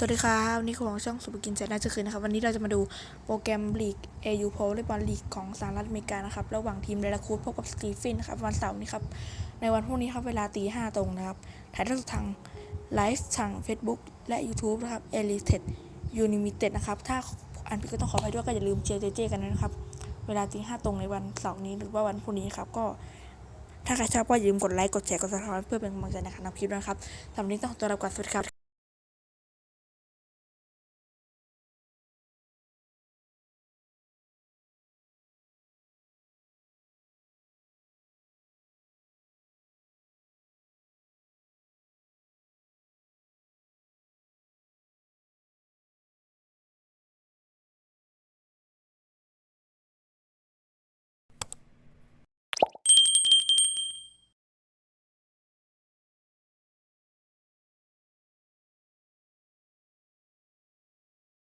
สวัสดีครับวันนี่ของช่องสุภกินแจน่าจะคืนนะครับ วันนี้เราจะมาดูโปรแกรมลีกเอยูโพลเลย์บอลลีกของสหรัฐอเมริกานะครับ ระหว่างทีมเดดาคูดพบกับสตีฟินนะครับ วันเสาร์นี้ครับ ในวันพรุ่งนี้ครับ เวลาตีห้าตรงนะครับ ถ่ายทอดสดทางไลฟ์ทาง Facebook และ YouTube นะครับเอลิเทดยูนิมิเต็ดนะครับ ถ้าอ่านผิดก็ต้องขออภัยด้วยก็อย่าลืมเชร์เจเจกันนะครับ เวลาตีห้าตรงในวันเสาร์นี้หรือว่าวันพรุ่งนี้ครับก็ถ้าใครชอบก็อย่าลืมกดไลค์กดแชร์กดซับสไครป์เพื่อเป็นกำลังใจในการทำคลิปนะครับสำหรับวันนี้ต้องตัวลาไปก่อนสวัสดีครับ